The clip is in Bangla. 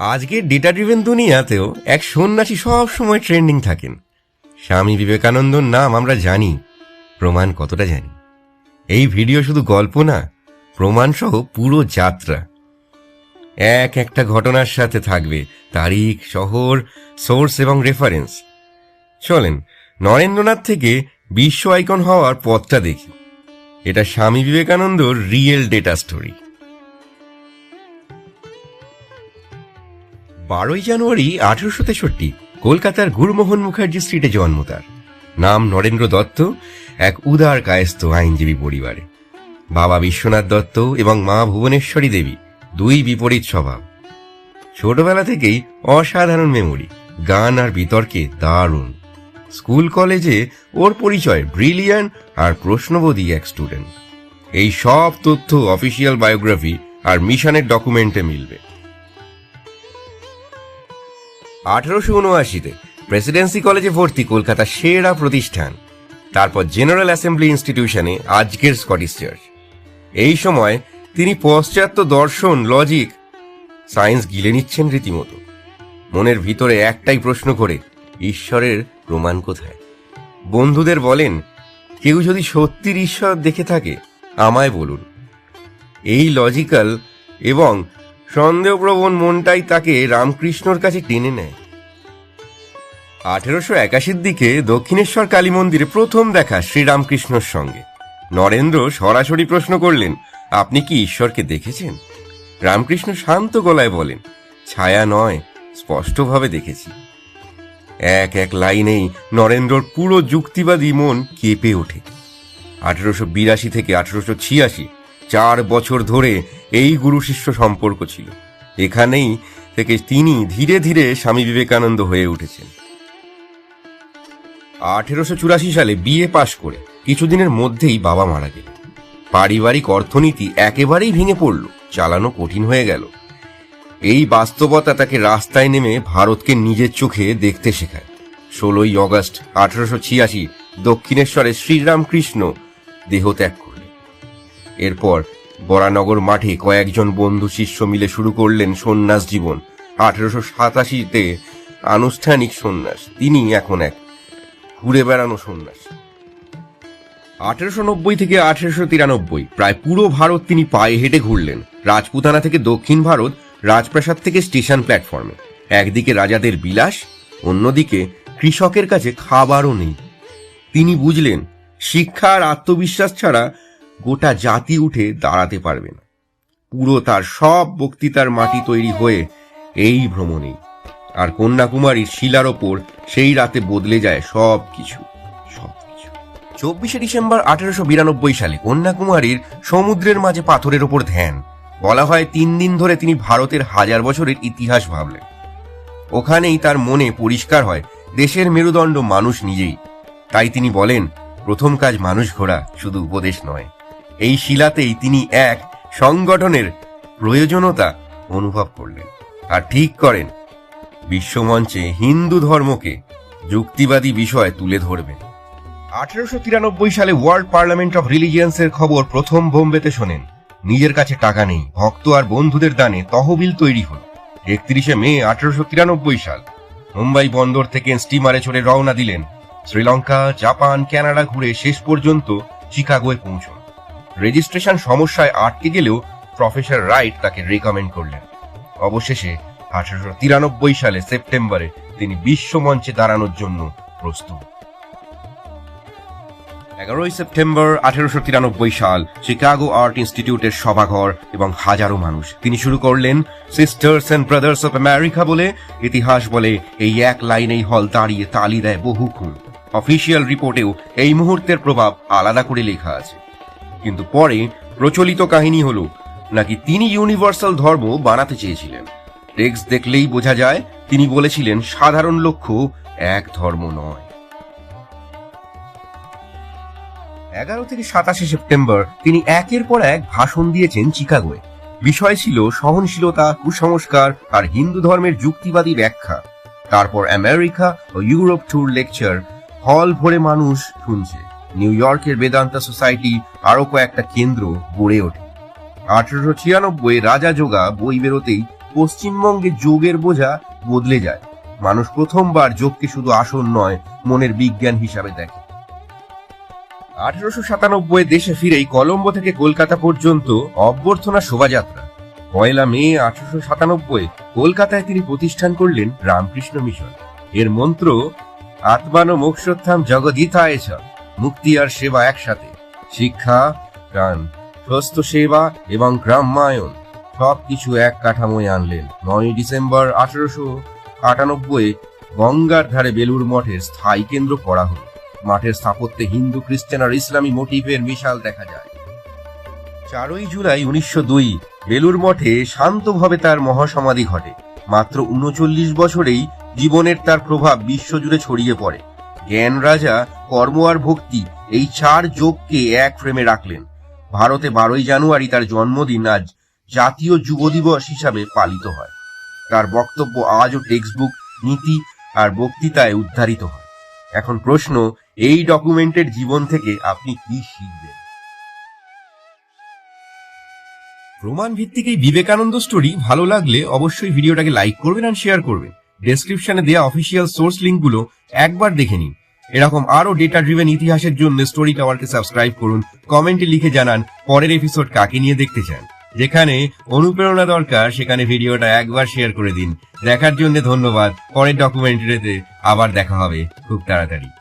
আজকের ডেটা ড্রিভেন দুনিয়াতেও এক সন্ন্যাসী সব সময় ট্রেন্ডিং থাকেন। স্বামী বিবেকানন্দর নাম আমরা জানি, প্রমাণ কতটা জানি? এই ভিডিও শুধু গল্প না প্রমাণ সহ পুরো যাত্রা। এক একটা ঘটনার সাথে থাকবে তারিখ, শহর সোর্স এবং রেফারেন্স চলেন, নরেন্দ্রনাথ থেকে বিশ্ব আইকন হওয়ার পথটা দেখি। এটা স্বামী বিবেকানন্দর রিয়েল ডেটা স্টোরি বারোই জানুয়ারি আঠারোশো তেষট্টি, কলকাতার গুরুমোহন মুখার্জি স্ট্রিটে জন্ম তার। নাম নরেন্দ্র দত্ত, এক উদার কায়স্থ আইনজীবী পরিবারে। বাবা বিশ্বনাথ দত্ত এবং মা ভুবনেশ্বরী দেবী, দুই বিপরীত স্বভাব। ছোটবেলা থেকেই অসাধারণ মেমোরি গান আর বিতর্কে দারুণ। স্কুল, কলেজে ওর পরিচয় ব্রিলিয়ান আর প্রশ্নবোধী এক স্টুডেন্ট এই সব তথ্য অফিসিয়াল বায়োগ্রাফি আর মিশনের ডকুমেন্টে মিলবে। আঠারোশো উনআশিতে প্রেসিডেন্সি কলেজে ভর্তি কলকাতা সেরা প্রতিষ্ঠান। তারপর জেনারেল অ্যাসেম্বলি ইনস্টিটিউশনে আজকের স্কটিশ চার্চ। এই সময় তিনি পশ্চাত্য দর্শন, লজিক, সায়েন্স গিলে নিচ্ছেন রীতিমতো। মনের ভিতরে একটাই প্রশ্ন করে, ঈশ্বরের প্রমাণ কোথায়? বন্ধুদের বলেন, কেউ যদি সত্যির ঈশ্বর দেখে থাকে, আমায় বলুন। এই লজিক্যাল এবং সন্দেহপ্রবণ মনটাই তাকে রামকৃষ্ণর কাছে টেনে নেয়। আঠেরোশো একাশির দিকে দক্ষিণেশ্বর কালী মন্দিরে প্রথম দেখা শ্রীরামকৃষ্ণর সঙ্গে। নরেন্দ্র সরাসরি প্রশ্ন করলেন, আপনি কি ঈশ্বরকে দেখেছেন? রামকৃষ্ণ শান্ত গলায় বলেন, ছায়া নয়, স্পষ্টভাবে দেখেছি। এক এক লাইনেই নরেন্দ্রর পুরো যুক্তিবাদী মন কেঁপে ওঠে। আঠেরোশো বিরাশি থেকে আঠেরোশো ছিয়াশি চার বছর ধরে এই গুরু শিষ্য সম্পর্ক ছিল। এখানেই থেকে তিনি ধীরে ধীরে স্বামী বিবেকানন্দ হয়ে উঠেছেন। আঠেরোশো চুরাশি সালে বিএ পাশ করে কিছুদিনের মধ্যেই বাবা মারা গেলেন পারিবারিক অর্থনীতি একেবারেই ভেঙে পড়ল, চালানো কঠিন হয়ে গেল। এই বাস্তবতা তাকে রাস্তায় নেমে ভারতকে নিজের চোখে দেখতে শেখায়। ষোলোই অগস্ট আঠারোশো ছিয়াশি দক্ষিণেশ্বরে শ্রীরামকৃষ্ণ দেহত্যাগ এরপর বরানগর মাঠে কয়েকজন বন্ধু শিষ্য মিলে শুরু করলেন সন্ন্যাস জীবন। আঠারোশো সাতাশিতে আনুষ্ঠানিক সন্ন্যাস তিনি এখন এক ঘুরে বেড়ানো সন্ন্যাস। আঠেরোশো নব্বই থেকে আঠেরোশো তিরানব্বই, প্রায় পুরো ভারত তিনি পায়ে হেঁটে ঘুরলেন। রাজপুতানা থেকে দক্ষিণ ভারত, রাজপ্রাসাদ থেকে স্টেশন প্ল্যাটফর্মে। একদিকে রাজাদের বিলাস, অন্যদিকে কৃষকের কাছে খাবারও নেই। তিনি বুঝলেন, শিক্ষা আর আত্মবিশ্বাস ছাড়া গোটা জাতি উঠে দাঁড়াতে পারবে না। পুরো তার সব বক্তৃতার মাটি তৈরি হয়ে এই ভ্রমণেই। আর কন্যাকুমারীর শিলার ওপর সেই রাতে বদলে যায় সব কিছু চব্বিশে ডিসেম্বর আঠারোশো বিরানব্বই সালে কন্যাকুমারীর সমুদ্রের মাঝে পাথরের ওপর ধ্যান। বলা হয় তিন দিন ধরে তিনি ভারতের হাজার বছরের ইতিহাস ভাবলেন। ওখানেই তার মনে পরিষ্কার হয়, দেশের মেরুদণ্ড মানুষ নিজেই। তাই তিনি বলেন, প্রথম কাজ মানুষ ঘোরা, শুধু উপদেশ নয়। এই শিলাতেই তিনি এক সংগঠনের প্রয়োজনতা অনুভব করলেন আর ঠিক করেন। বিশ্বমঞ্চে হিন্দু ধর্মকে যুক্তিবাদী বিষয় তুলে ধরবেন। আঠারোশো তিরানব্বই সালে ওয়ার্ল্ড পার্লামেন্ট অফ রিলিজিয়ান্সের খবর প্রথম বোম্বেতে শোনেন। নিজের কাছে টাকা নেই, ভক্ত আর বন্ধুদের দানে তহবিল তৈরি হল। একত্রিশে মে আঠারোশো তিরানব্বই সাল মুম্বাই বন্দর থেকে স্টিমারে চড়ে রওনা দিলেন শ্রীলঙ্কা, জাপান কানাডা ঘুরে শেষ পর্যন্ত চিকাগোয় পৌঁছন। রেজিস্ট্রেশন সমস্যায় আটকে গেলেও প্রফেসর রাইট তাকে রেকমেন্ড করলেন। অবশেষে আঠারোশো তিরানব্বই সালে সেপ্টেম্বরে তিনি বিশ্ব মঞ্চে দাঁড়ানোর জন্য প্রস্তুত। এগারোই সেপ্টেম্বর আঠেরোশো তিরানব্বই সাল শিকাগো আর্ট ইনস্টিটিউটের সভাঘর এবং হাজারো মানুষ। তিনি শুরু করলেন sisters and brothers of America বলে ইতিহাস বলে এই এক লাইনেই হল দাঁড়িয়ে তালি দেয় বহুক্ষণ অফিসিয়াল রিপোর্টেও এই মুহূর্তের প্রভাব আলাদা করে লেখা আছে। কিন্তু পরে প্রচলিত কাহিনী হলো, নাকি তিনি ইউনিভার্সাল ধর্ম বানাতে চেয়েছিলেন। টেক্সট দেখলেই বোঝা যায়, তিনি বলেছিলেন, সাধারণ লক্ষ্য এক ধর্ম নয়। এগারো থেকে সাতাশে সেপ্টেম্বর তিনি একের পর এক ভাষণ দিয়েছেন চিকাগোয়। বিষয় ছিল সহনশীলতা, কুসংস্কার আর হিন্দু ধর্মের যুক্তিবাদী ব্যাখ্যা। তারপর আমেরিকা ও ইউরোপ ট্যুর লেকচার হল ভরে মানুষ শুনছে। নিউ ইয়র্কের বেদান্তা সোসাইটি আরও কয়েকটা কেন্দ্র গড়ে ওঠে। আঠারোশো ছিয়ানব্বই রাজা যোগা বই বেরোতেই পশ্চিমবঙ্গে যোগের বোঝা বদলে যায়। মানুষ প্রথমবার যোগকে শুধু আসন নয়, মনের বিজ্ঞান হিসাবে দেখে। আঠারোশো সাতানব্বই দেশে ফিরেই কলম্বো থেকে কলকাতা পর্যন্ত অভ্যর্থনা শোভাযাত্রা। পয়লা মে আঠারোশো সাতানব্বই কলকাতায় তিনি প্রতিষ্ঠান করলেন রামকৃষ্ণ মিশন। এর মন্ত্র আত্মানো মোক্ষোত্থাম জগদিতায় মুক্তি আর সেবা একসাথে। শিক্ষা, প্রাণ স্বস্থ সেবা এবং গ্রামায়ণ, সবকিছু এক কাঠামোয় আনলেন। নয় ডিসেম্বর আঠারোশো আটানব্বই গঙ্গার ধারে বেলুর মঠের স্থায়ী কেন্দ্র করা হল। মাঠের স্থাপত্যে হিন্দু, খ্রিস্টান আর ইসলামী মোটিভের মিশাল দেখা যায়। চারই জুলাই উনিশশো দুই বেলুর মঠে শান্তভাবে তার মহাসমাধি ঘটে। মাত্র উনচল্লিশ বছরেই জীবনের তার প্রভাব বিশ্বজুড়ে ছড়িয়ে পড়ে। জ্ঞান রাজা, কর্ম আর ভক্তি, এই চার যোগকে এক ফ্রেমে রাখলেন। ভারতে বারোই জানুয়ারি তার জন্মদিন আজ জাতীয় যুব দিবস হিসাবে পালিত হয়। তার বক্তব্য আজও টেক্সটবুক নীতি আর বক্তৃতায় উদ্ধারিত হয়। এখন প্রশ্ন, এই ডকুমেন্টের জীবন থেকে আপনি কি শিখবেন? প্রমাণ ভিত্তিক এই বিবেকানন্দ স্টোরি ভালো লাগলে অবশ্যই ভিডিওটাকে লাইক করবেন আর শেয়ার করবেন। ডেসক্রিপশনে দেওয়া অফিসিয়াল সোর্স লিঙ্কগুলো একবার দেখে নিন। এরকম আরও ডেটা ড্রিভেন ইতিহাসের জন্য স্টোরি টাওয়ারকে সাবস্ক্রাইব করুন কমেন্টে লিখে জানান পরের এপিসোড কাকে নিয়ে দেখতে চান। যেখানে অনুপ্রেরণা দরকার, সেখানে ভিডিওটা একবার শেয়ার করে দিন। দেখার জন্য ধন্যবাদ। পরের ডকুমেন্টারিতে আবার দেখা হবে। খুব তাড়াতাড়ি।